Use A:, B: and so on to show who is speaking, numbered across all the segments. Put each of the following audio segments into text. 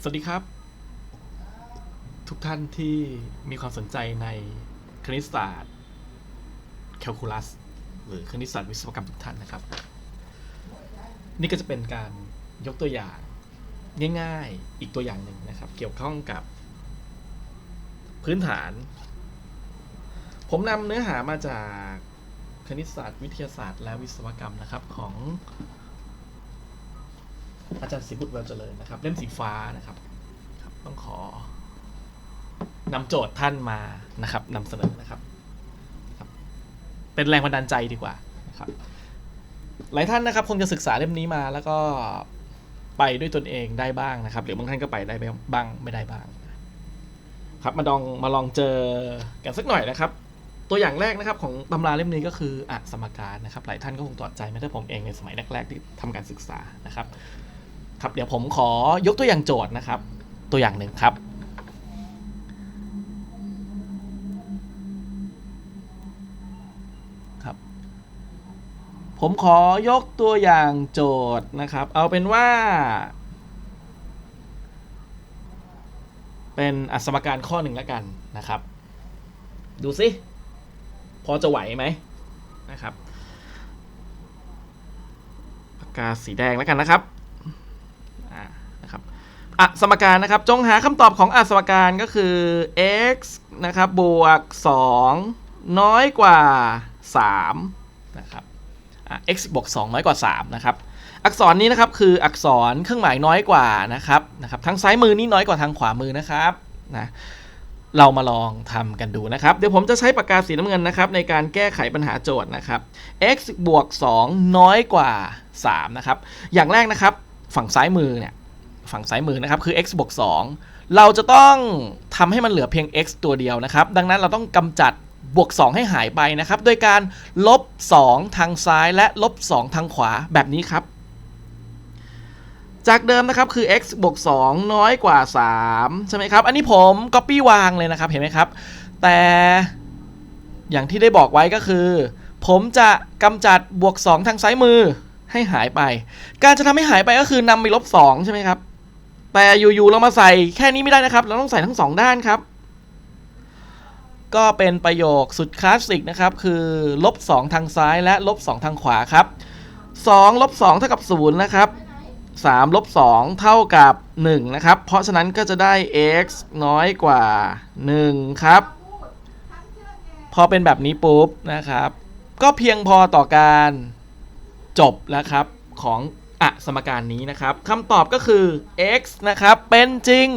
A: สวัสดีครับ ทุกท่านที่มีความสนใจในคณิตศาสตร์แคลคูลัสหรือคณิตศาสตร์วิศวกรรมทุกท่านนะครับ นี่ก็จะเป็นการยกตัวอย่างง่ายๆอีกตัวอย่างหนึ่งนะครับ เกี่ยวข้องกับพื้นฐาน ผมนำเนื้อหามาจากคณิตศาสตร์วิทยาศาสตร์และวิศวกรรมนะครับของ อาจารย์ศิบุตรเวลเจริญนะครับ เล่มสีฟ้านะครับครับ ต้องขอนำโจทย์ท่านมานะครับนำเสนอนะครับครับ เป็นแรงบันดาลใจดีกว่านะครับ หลายท่านนะครับคงจะศึกษาเล่มนี้มาแล้วก็ไปด้วยตนเองได้บ้างนะครับ หรือบางท่านก็ไปได้บ้างไม่ได้บ้าง ครับมาลองมาลองเจอกันสักหน่อยนะครับ ตัวอย่างแรกนะครับของตำราเล่มนี้ก็คืออะสมการนะครับ หลายท่านก็คงตอดใจไม่ได้ผมเองในสมัยแรกๆที่ทำการศึกษานะครับ ครับเดี๋ยวผมขอยกตัวอย่างโจทย์นะครับ ตัวอย่างหนึ่งครับ ครับ ผมขอยกตัวอย่างโจทย์นะครับ เอาเป็นว่า เป็นอัศมการข้อหนึ่งแล้วกันนะครับ ดูสิพอจะไหวไหมนะครับปากกาสีแดงแล้วกันนะครับ อะสมการนะครับ จงหาคำตอบของอะสมการก็คือ x นะครับบวก 2 น้อยกว่า 3 นะครับอะ x บวก 2 น้อยกว่า 3 นะครับ อักษรนี้นะครับคืออักษรเครื่องหมายน้อยกว่านะครับนะครับทางซ้ายมือนี่น้อยกว่าทางขวามือนะครับนะเรามาลองทำกันดูนะครับ เดี๋ยวผมจะใช้ปากกาสีน้ำเงินนะครับ ในการแก้ไขปัญหาโจทย์นะครับ x บวก 2 น้อยกว่า 3 นะครับ อย่างแรกนะครับ ฝั่งซ้ายมือเนี่ย ฝั่งซ้ายมือนะครับ คือ x บวก2เราจะต้องทำให้มันเหลือเพียง x ตัวเดียวนะครับ ดังนั้นเราต้องกำจัดบวก 2 ให้หายไปนะครับ โดยการลบ 2 ทางซ้ายและลบ 2 ทางขวาแบบนี้ครับ จากเดิมนะครับคือ x บวก2น้อยกว่า 3 ใช่ไหมครับ อันนี้ผม copy วางเลยนะครับ เห็นไหมครับ แต่อย่างที่ได้บอกไว้ก็คือ ผมจะกำจัดบวก 2 ทางซ้ายมือให้หายไป การจะทำให้หายไปก็คือนำไปลบ 2 ใช่ไหมครับ แต่อยู่ๆเรามาใส่แค่นี้ไม่ได้นะครับ เราต้องใส่ทั้ง2ด้านครับ ก็เป็นประโยคสุดคลาสสิกนะครับ คือลบ2ทางซ้ายและลบ2ทางขวาครับ2ลบ2เท่ากับ0นะครับ3ลบ2เท่ากับ 1 นะครับ เพราะฉะนั้นก็จะได้ x น้อยกว่า 1 ครับ พอเป็นแบบนี้ปุ๊บนะครับ ก็เพียงพอต่อการจบแล้วครับของ อะสมการนี้นะครับคำตอบก็คือ x นะครับเป็นจริง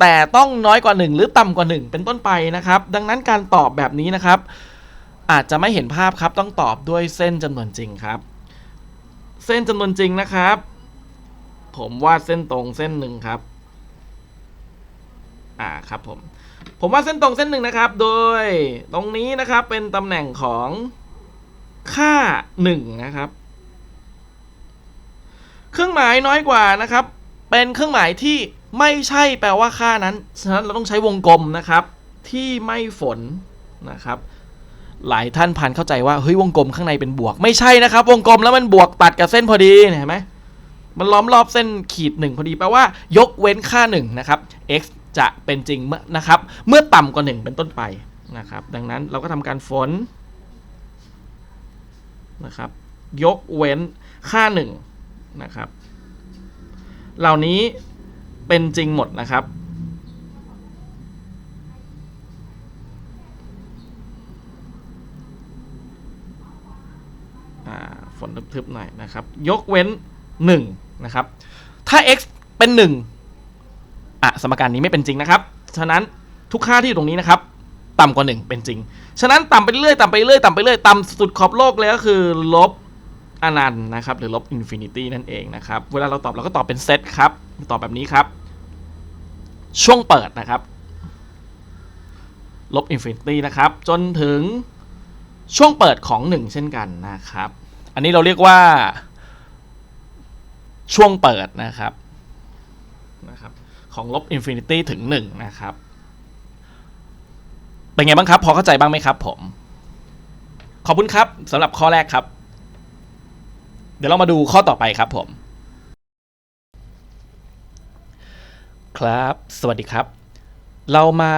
A: แต่ต้องน้อยกว่า 1 หรือต่ำกว่า 1 เป็นต้นไปนะครับ ดังนั้นการตอบแบบนี้นะครับ อาจจะไม่เห็นภาพครับต้องตอบด้วยเส้นจำนวนจริงครับ เส้นจำนวนจริงนะครับ ผมวาดเส้นตรงเส้นหนึ่งครับอ่าครับผมผมวาดเส้นตรงเส้นหนึ่งนะครับ โดยตรงนี้นะครับเป็นตำแหน่งของค่า1นะครับ เครื่องหมายน้อยกว่านะครับ เป็นเครื่องหมายที่ไม่ใช่แปลว่าค่านั้น ฉะนั้นเราต้องใช้วงกลมนะครับ ที่ไม่ฝนนะครับ หลายท่านพันเข้าใจว่าเฮ้ยวงกลมข้างในเป็นบวก ไม่ใช่นะครับ วงกลมแล้วมันบวกตัดกับเส้นพอดีเห็นไหมมันล้อมรอบเส้นขีดหนึ่งพอดีแปลว่า ยกเว้นค่าหนึ่งนะครับ x จะเป็นจริงเมื่อนะครับ เมื่อต่ำกว่าหนึ่งเป็นต้นไปนะครับ ดังนั้นเราก็ทำการฝนนะครับ ยกเว้นค่าห นะครับ เหล่านี้เป็นจริงหมดนะครับ ฝนทึบๆหน่อยนะครับ ยกเว้น 1 นะครับ ถ้า x เป็น 1 อะ สมการนี้ไม่เป็นจริงนะครับ ฉะนั้นทุกค่าที่อยู่ตรงนี้นะครับต่ำกว่า 1 เป็นจริง ฉะนั้นต่ำไปเรื่อยต่ำไปเรื่อยต่ำไปเรื่อยต่ำสุดขอบโลกเลยก็คือลบ อนันต์นะครับหรือลบอินฟินิตี้นั่นเองนะครับ เวลาเราตอบเราก็ตอบเป็นเซตครับ ตอบแบบนี้ครับ ช่วงเปิดนะครับ ลบอินฟินิตี้นะครับ จนถึงช่วงเปิดของ 1 เช่นกันนะครับ อันนี้เราเรียกว่า ช่วงเปิดนะครับนะครับ ของลบอินฟินิตี้ถึง 1 นะครับ เป็นไงบ้างครับ พอเข้าใจบ้างไหมครับผม ขอบคุณครับสำหรับข้อแรกครับ เดี๋ยวเรามาดูข้อต่อไปครับผม ครับ สวัสดีครับ เรามา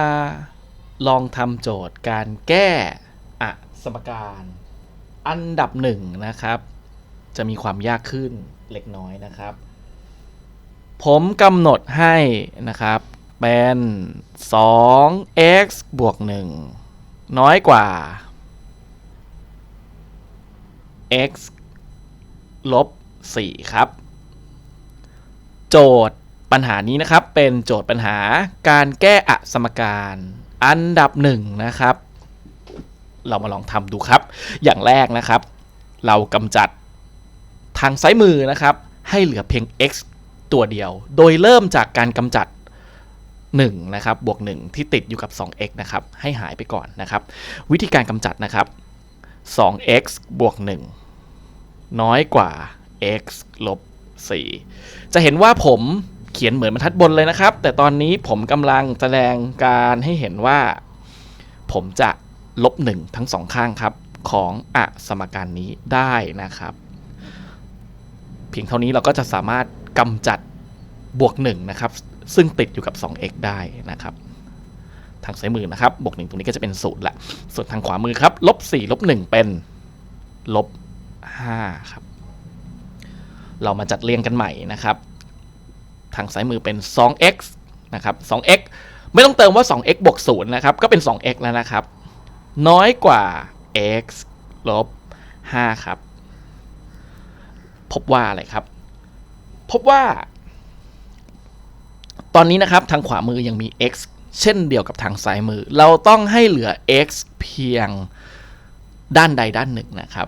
A: ลองทำโจทย์การแก้อะสมการอันดับหนึ่งนะครับ จะมีความยากขึ้นเล็กน้อยนะครับ ผมกำหนดให้นะครับ เป็น 2x บวก 1 น้อยกว่า x ลบ4ครับ โจทย์ปัญหานี้นะครับเป็นโจทย์ปัญหาการแก้อะสมการอันดับหนึ่งนะครับ เรามาลองทำดูครับ อย่างแรกนะครับ เรากำจัดทางซ้ายมือนะครับ ให้เหลือเพียง x ตัวเดียว โดยเริ่มจากการกำจัด1นะครับบวก 1 ที่ติดอยู่กับ 2x นะครับ ให้หายไปก่อนนะครับ วิธีการกำจัดนะครับ 2x บวก 1 น้อยกว่า x ลบ4จะเห็นว่าผมเขียนเหมือนบรรทัดบนเลยนะครับ แต่ตอนนี้ผมกำลังแสดงการให้เห็นว่า ผมจะลบ1ทั้งสองข้างครับ ของอสมการนี้ได้นะครับ เพียงเท่านี้เราก็จะสามารถกำจัดบวก1นะครับ ซึ่งติดอยู่กับ 2x ได้นะครับ ทางซ้ายมือนะครับ บวก1ตรงนี้ก็จะเป็นศูนย์ละ ส่วนทางขวามือครับ ลบ4ลบ1เป็น ลบ 5 ครับ เรามาจัดเรียงกันใหม่นะครับ ทางซ้ายมือเป็น 2x นะครับ 2x ไม่ต้องเติมว่า 2x บวก0นะครับ ก็เป็น 2x แล้วนะครับ น้อยกว่า x ลบ 5 ครับ พบว่าอะไรครับ พบว่า ตอนนี้นะครับทางขวามือยังมี x เช่นเดียวกับทางซ้ายมือ เราต้องให้เหลือ x เพียงด้านใดด้านหนึ่งนะครับ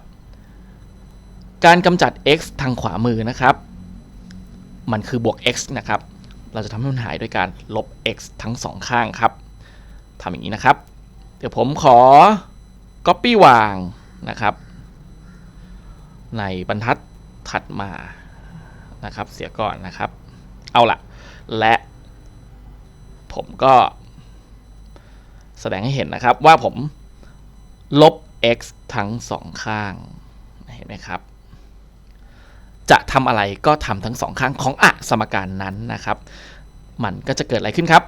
A: การกำจัด x ทางขวามือนะครับ มันคือบวก x นะครับ เราจะทำให้มันหายด้วยการลบ x ทั้งสองข้างครับทำอย่างนี้นะครับ เดี๋ยวผมขอ copy วางนะครับ ในบรรทัดถัดมานะครับ เสียก่อนนะครับ เอาละและผมก็แสดงให้เห็นนะครับว่าผมลบ x ทั้งสองข้าง เห็นไหมครับ จะทำอะไรก็ทำทั้งสองข้างของอะสมการนั้นนะครับ มันก็จะเกิดอะไรขึ้นครับ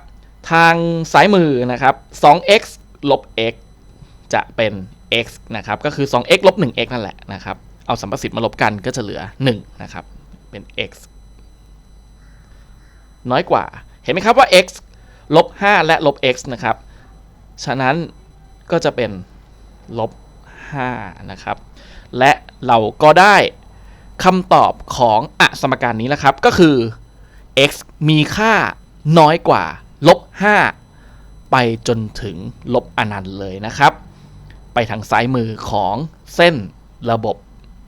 A: ทางซ้ายมือนะครับ 2x ลบ x จะเป็น x นะครับ ก็คือ 2x ลบ 1x นั่นแหละนะครับ เอาสัมประสิทธิ์มาลบกันก็จะเหลือ 1 นะครับ เป็น x น้อยกว่า เห็นไหมครับว่า x ลบ 5 และลบ x นะครับ ฉะนั้นก็จะเป็นลบ 5 นะครับ และเราก็ได้ คำตอบของอะสมการนี้แล้วครับ ก็คือ x มีค่าน้อยกว่าลบ5ไปจนถึงลบอนันต์เลยนะครับ ไปทางซ้ายมือของเส้นระบบ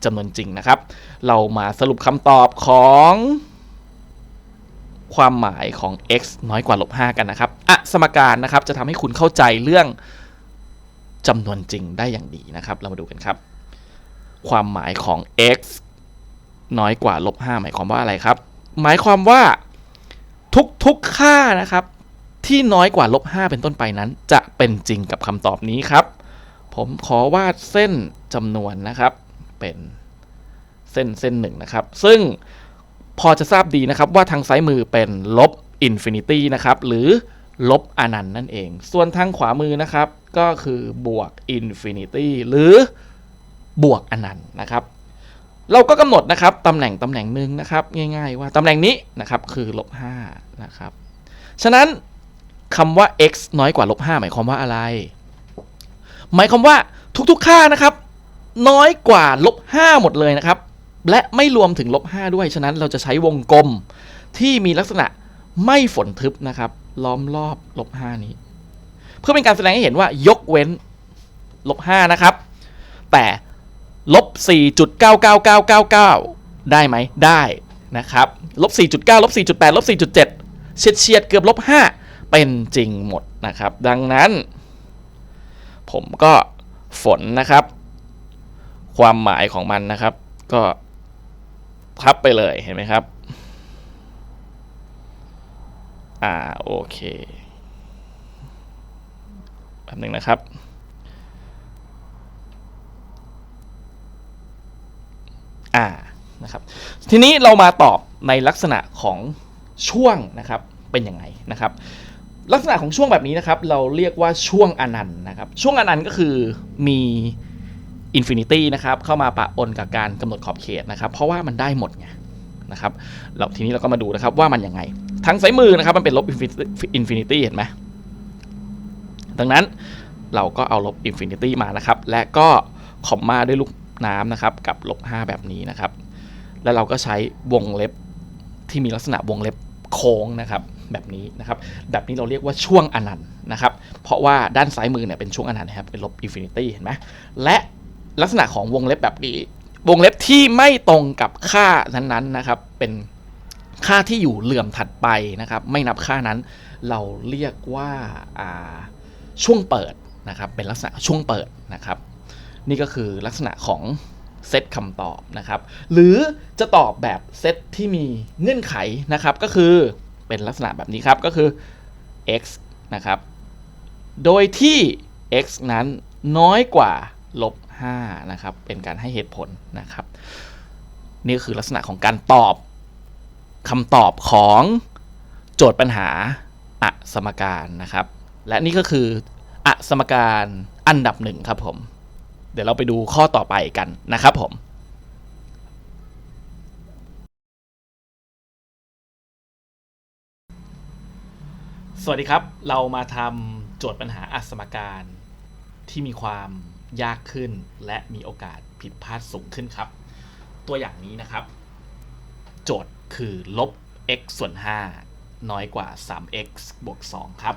A: จำนวนจริงนะครับ เรามาสรุปคำตอบของความหมายของ x น้อยกว่าลบ5กันนะครับอะสมการนะครับจะทำให้คุณเข้าใจเรื่องจำนวนจริงได้อย่างดีนะครับ เรามาดูกันครับ ความหมายของ x น้อยกว่าลบ5หมายความว่าอะไรครับ หมายความว่าทุกๆค่านะครับ ที่น้อยกว่าลบ5เป็นต้นไปนั้น จะเป็นจริงกับคำตอบนี้ครับ ผมขอวาดเส้นจำนวนนะครับ เป็นเส้นเส้นหนึ่งนะครับ ซึ่งพอจะทราบดีนะครับว่าทางซ้ายมือเป็นลบอินฟินิตี้นะครับ หรือลบอนันต์นั่นเอง ส่วนทางขวามือนะครับ ก็คือบวกอินฟินิตี้หรือบวกอนันต์นะครับ เราก็กำหนดนะครับตำแหน่งตำแหน่งหนึ่งนะครับ ง่าย ๆ ว่าตำแหน่งนี้นะครับคือลบ5นะครับ ฉะนั้นคำว่า x น้อยกว่าลบ5หมายความว่าอะไร หมายความว่าทุกๆค่านะครับ น้อยกว่าลบ5หมดเลยนะครับ และไม่รวมถึงลบ5ด้วย ฉะนั้นเราจะใช้วงกลมที่มีลักษณะไม่ฝนทึบนะครับ ล้อมรอบลบ5นี้ เพื่อเป็นการแสดงให้เห็นว่ายกเว้นลบ5นะครับ แต่ ลบ4.99999 ได้ไหมได้นะครับลบ4.9ลบ4.8ลบ4.7เฉียดเฉียดเกือบลบ5เป็นจริงหมดนะครับ ดังนั้น ผมก็ฝนนะครับ ความหมายของมันนะครับ ก็ทับไปเลยเห็นไหมครับ อ่าโอเคแป๊บหนึ่งนะครับ อ่านะครับทีนี้เรามาตอบในลักษณะของช่วงนะครับเป็นยังไงนะครับ ลักษณะของช่วงแบบนี้นะครับ เราเรียกว่าช่วงอนันต์นะครับ ช่วงอนันต์ก็คือมีอินฟินิตี้นะครับเข้ามาปะปนกับการกำหนดขอบเขตนะครับ เพราะว่ามันได้หมดไงนะครับเราทีนี้เราก็มาดูนะครับว่ามันยังไงทั้งสายมือนะครับมันเป็นลบอินฟินิตี้เห็นไหมดังนั้นเราก็เอาลบอินฟินิตี้มานะครับ และก็คอมมาด้วยลูก น้ำนะครับกับลบ5แบบนี้นะครับ แล้วเราก็ใช้วงเล็บที่มีลักษณะวงเล็บโค้งนะครับแบบนี้นะครับ แบบนี้เราเรียกว่าช่วงอนันต์นะครับ เพราะว่าด้านซ้ายมือเนี่ยเป็นช่วงอนันต์นะครับเป็นลบอินฟินิตี้เห็นไหมและลักษณะของวงเล็บแบบนี้วงเล็บที่ไม่ตรงกับค่านั้นๆนะครับ เป็นค่าที่อยู่เหลื่อมถัดไปนะครับ ไม่นับค่านั้น เราเรียกว่าอ่าช่วงเปิดนะครับ เป็นลักษณะช่วงเปิดนะครับ นี่ก็คือลักษณะของเซตคำตอบนะครับ หรือจะตอบแบบเซตที่มีเงื่อนไขนะครับ ก็คือเป็นลักษณะแบบนี้ครับ ก็คือ x นะครับ โดยที่ x นั้นน้อยกว่าลบ5นะครับ เป็นการให้เหตุผลนะครับ นี่คือลักษณะของการตอบคำตอบของโจทย์ปัญหาอสมการนะครับ และนี่ก็คืออสมการอันดับหนึ่งครับผม เดี๋ยวเราไปดูข้อต่อไปกันนะครับผมสวัสดีครับ เรามาทำโจทย์ปัญหาอัสมการที่มีความยากขึ้น และมีโอกาสผิดพลาดสูงขึ้นครับ ตัวอย่างนี้นะครับ โจทย์คือลบ x ส่วน 5 น้อยกว่า 3x บวก 2 ครับ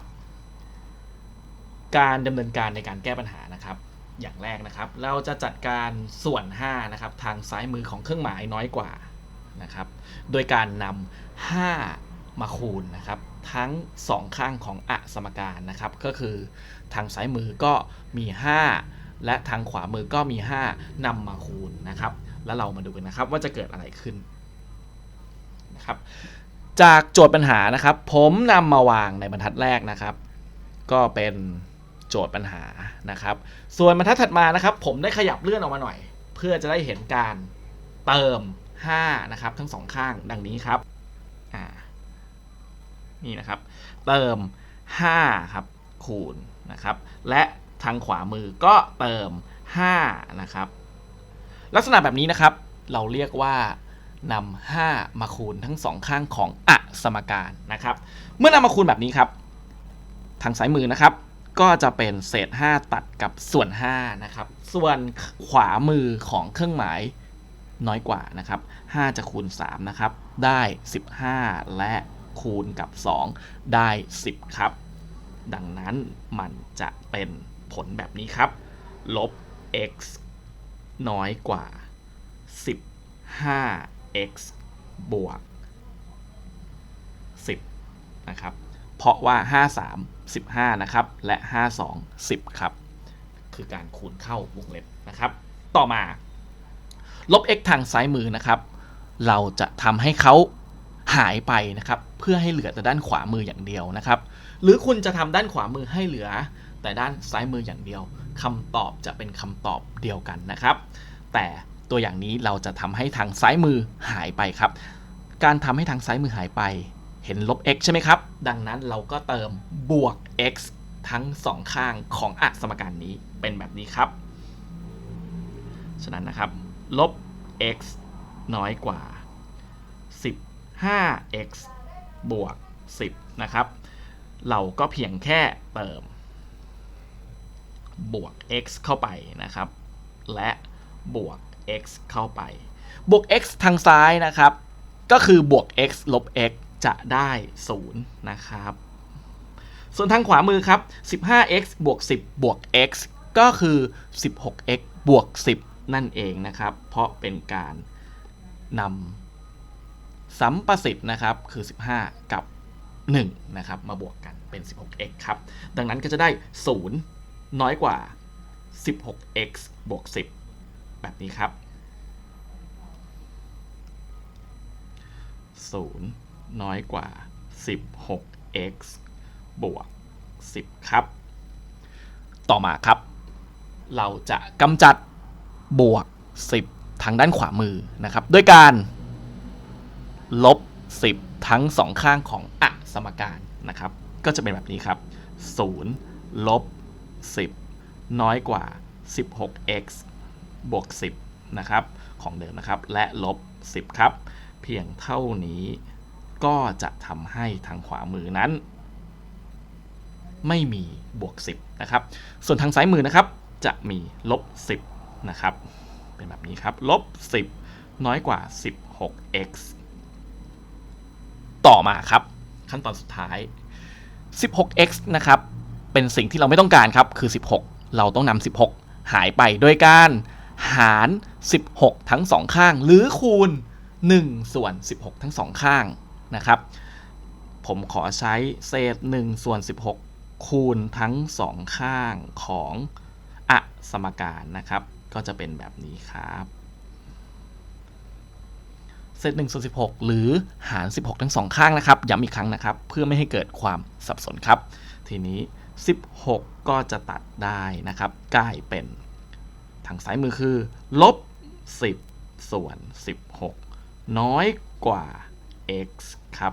A: การดำเนินการในการแก้ปัญหานะครับ อย่างแรกนะครับ เราจะจัดการส่วน 5 นะครับ ทางซ้ายมือของเครื่องหมายน้อยกว่านะครับ โดยการนำ5มาคูณนะครับ ทั้ง 2 ข้างของอสมการนะครับ ก็คือทางซ้ายมือก็มี 5 และทางขวามือก็มี 5นำมาคูณนะครับ แล้วเรามาดูกันนะครับว่าจะเกิดอะไรขึ้นนะครับ จากโจทย์ปัญหานะครับ ผมนำมาวางในบรรทัดแรกนะครับ ก็เป็น โจทย์ปัญหานะครับ ส่วนบรรทัดถัดมานะครับ ผมได้ขยับเลื่อนออกมาหน่อย เพื่อจะได้เห็นการเติม 5 นะครับ ทั้งสองข้างดังนี้ครับนี่นะครับ เติม 5 ครับ คูณนะครับ และทางขวามือก็เติม 5 นะครับ ลักษณะแบบนี้นะครับ เราเรียกว่านำ5มาคูณทั้งสองข้างของอสมการนะครับ เมื่อนำมาคูณแบบนี้ครับ ทางซ้ายมือนะครับ ก็จะเป็นเศษ 5 ตัดกับส่วน 5 นะครับ ส่วนขวามือของเครื่องหมายน้อยกว่านะครับ 5 จะคูณ 3 นะครับ ได้ 15 และคูณกับ 2 ได้ 10 ครับ ดังนั้นมันจะเป็นผลแบบนี้ครับ ลบ x น้อยกว่า 15x บวก 10 นะครับ เพราะว่า 53 15 นะครับ และ 52 10 ครับ คือการคูณเข้าวงเล็บนะครับ ต่อมา ลบ x ทางซ้ายมือนะครับ เราจะทำให้เขาหายไปนะครับ เพื่อให้เหลือแต่ด้านขวามืออย่างเดียวนะครับ หรือคุณจะทำด้านขวามือให้เหลือ แต่ด้านซ้ายมืออย่างเดียวคำตอบจะเป็นคำตอบเดียวกันนะครับ แต่ตัวอย่างนี้เราจะทำให้ทางซ้ายมือหายไปครับ การทำให้ทางซ้ายมือหายไป เห็นลบ x ใช่ไหมครับ ดังนั้นเราก็เติมบวก x ทั้งสองข้างของอสมการนี้เป็นแบบนี้ครับ ฉะนั้นนะครับลบ x น้อยกว่า 15x บวก 10 นะครับ เราก็เพียงแค่เติม บวก x เข้าไปนะครับ และบวก x เข้าไป บวก x ทางซ้ายนะครับ ก็คือบวก x ลบ x จะได้0นะครับส่วนทางขวามือครับ 15x บวก 10 บวก x ก็คือ 16x บวก 10 นั่นเองนะครับ เพราะเป็นการนำสัมประสิทธิ์นะครับ คือ 15 กับ 1 นะครับ มาบวกกันเป็น 16x ครับ ดังนั้นก็จะได้ 0 น้อยกว่า 16x บวก 10 แบบนี้ครับ 0 น้อยกว่า 16x บวก 10 ครับ ต่อมาครับ เราจะกำจัดบวก 10 ทางด้านขวามือนะครับ ด้วยการลบ 10 ทั้งสองข้างของอะสมการนะครับ ก็จะเป็นแบบนี้ครับ0ลบ10 น้อยกว่า 16x บวก 10 นะครับ ของเดิมนะครับ และลบ 10 ครับ เพียงเท่านี้ ก็จะทำให้ทางขวามือนั้น ไม่มีบวก 10 นะครับ ส่วนทางซ้ายมือนะครับ จะมีลบ 10 นะครับ เป็นแบบนี้ครับลบ 10 น้อยกว่า 16x ต่อมาครับ ขั้นตอนสุดท้าย 16x นะครับ เป็นสิ่งที่เราไม่ต้องการครับ คือ 16 เราต้องนำ16 หายไปโดยการหาร 16 ทั้งสองข้าง หรือคูณ 1 ส่วน 16 ทั้งสองข้าง นะครับ ผมขอใช้เศษ1ส่วน16 คูณทั้งสองข้างของอะสมการนะครับ ก็จะเป็นแบบนี้ครับเศษ1ส่วน16 หรือหาร 16 ทั้งสองข้างนะครับ ย้ำอีกครั้งนะครับ เพื่อไม่ให้เกิดความสับสนครับ ทีนี้ 16 ก็จะตัดได้นะครับกลายเป็นทางซ้ายมือคือ ลบ 10 ส่วน 16 น้อยกว่า x ครับ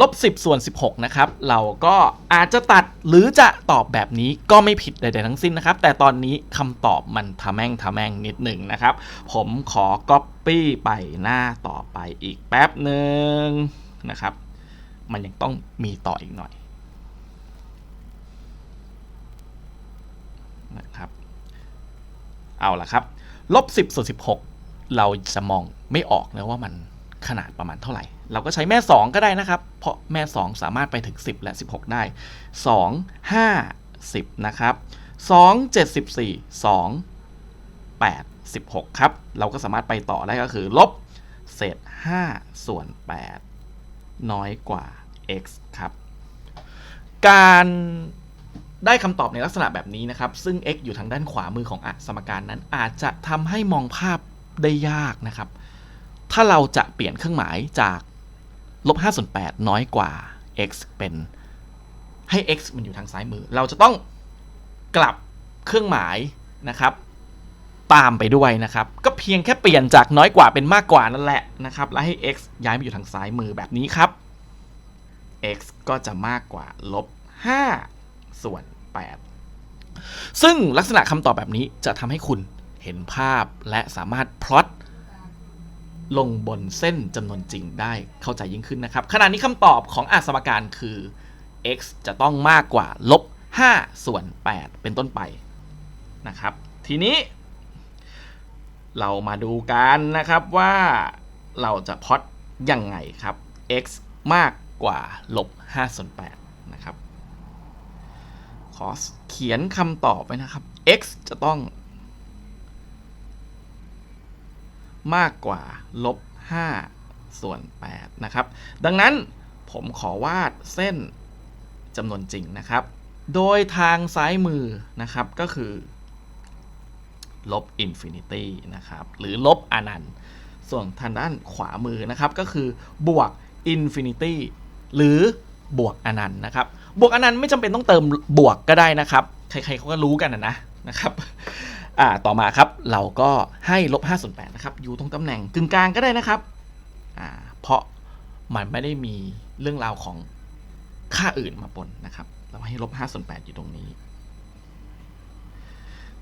A: ลบ 10 ส่วน 16 นะครับ เราก็อาจจะตัดหรือจะตอบแบบนี้ก็ไม่ผิดใดๆทั้งสิ้นนะครับ แต่ตอนนี้คำตอบมันทะแม่งทะแม่งนิดหนึ่งนะครับ ผมขอ Copy ไปหน้าต่อไปอีกแป๊บหนึ่งนะครับ มันยังต้องมีต่ออีกหน่อยนะครับ เอาละครับ ลบ 10 ส่วน 16 เราจะมอง ไม่ออกนะว่ามันขนาดประมาณเท่าไหร่ เราก็ใช้แม่ 2 ก็ได้นะครับ เพราะแม่ 2 สามารถไปถึง 10 และ 16 ได้ 2 5 10 นะครับ 2 74 2 8 16 ครับ เราก็สามารถไปต่อได้ก็คือ ลบเศษ 5 ส่วน 8 น้อยกว่า x ครับ การได้คำตอบในลักษณะแบบนี้นะครับ ซึ่ง x อยู่ทางด้านขวามือของอสมการนั้น อาจจะทำให้มองภาพได้ยากนะครับ ถ้าเราจะเปลี่ยนเครื่องหมายจากลบ5ส่วน8น้อยกว่า x เป็นให้ x มันอยู่ทางซ้ายมือ เราจะต้องกลับเครื่องหมายนะครับ ตามไปด้วยนะครับ ก็เพียงแค่เปลี่ยนจากน้อยกว่าเป็นมากกว่านั่นแหละนะครับ แล้วให้ x ย้ายมาอยู่ทางซ้ายมือแบบนี้ครับ x ก็จะมากกว่าลบ5ส่วน 8 ซึ่งลักษณะคำตอบแบบนี้จะทำให้คุณเห็นภาพและสามารถพลอต ลงบนเส้นจำนวนจริงได้เข้าใจยิ่งขึ้นนะครับขณะนี้คำตอบของอาสมการคือ x จะต้องมากกว่าลบ5ส่วน 8 เป็นต้นไปนะครับ ทีนี้ เรามาดูกันนะครับว่าเราจะพอตยังไงครับ x มากกว่าลบ5ส่วน8นะครับ ขอเขียนคำตอบไว้นะครับ x จะต้อง มากกว่าลบ5ส่วน8นะครับ ดังนั้นผมขอวาดเส้นจำนวนจริงนะครับ โดยทางซ้ายมือนะครับก็คือ ลบอินฟินิตี้นะครับ หรือลบอนันต์ ส่วนทางด้านขวามือนะครับก็คือบวกอินฟินิตี้หรือบวกอนันต์นะครับ บวกอนันต์ไม่จำเป็นต้องเติมบวกก็ได้นะครับ ใครๆเขาก็รู้กันนะนะนะครับ อ่าต่อมาครับเราก็ให้ลบ5ส่วน8นะครับอยู่ตรงตำแหน่งกึ่งกลางก็ได้นะครับอ่าเพราะมันไม่ได้มีเรื่องราวของค่าอื่นมาปนนะครับ เราให้ลบ5ส่วน8อยู่ตรงนี้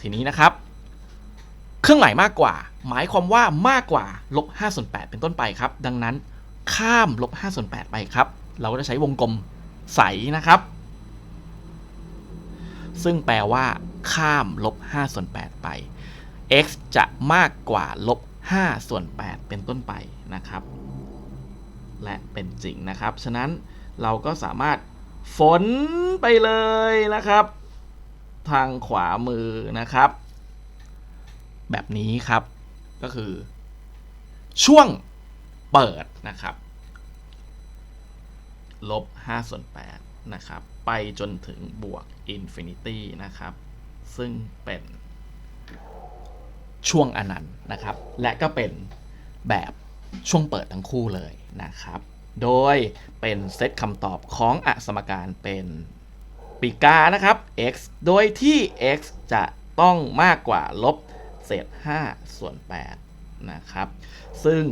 A: ทีนี้นะครับ เครื่องหมายมากกว่า หมายความว่ามากกว่าลบ5ส่วน8เป็นต้นไปครับ ดังนั้นข้ามลบ5ส่วน8ไปครับ เราก็จะใช้วงกลมใสนะครับ ซึ่งแปลว่า ข้ามลบ5ส่วน8ไป x จะมากกว่าลบ5ส่วน8เป็นต้นไปนะครับ และเป็นจริงนะครับ ฉะนั้นเราก็สามารถฝนไปเลยนะครับ ทางขวามือนะครับ แบบนี้ครับก็คือ ช่วงเปิดนะครับลบ5ส่วน8นะครับ ไปจนถึงบวกอินฟินิตี้นะครับ ซึ่งเป็นช่วงอนันต์นะครับ และก็เป็นแบบช่วงเปิดทั้งคู่เลยนะครับ โดยเป็นเซตคำตอบของอสมการเป็นปีกานะครับ x โดยที่ x จะต้องมากกว่าลบเศษ 5 ส่วน 8 นะครับ ซึ่ง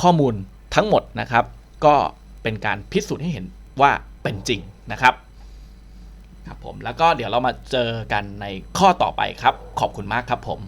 A: ข้อมูลทั้งหมดนะครับ ก็เป็นการพิสูจน์ให้เห็นว่าเป็นจริงนะครับ ครับผมแล้วก็เดี๋ยวเรามาเจอกันในข้อต่อไปครับ ขอบคุณมากครับผม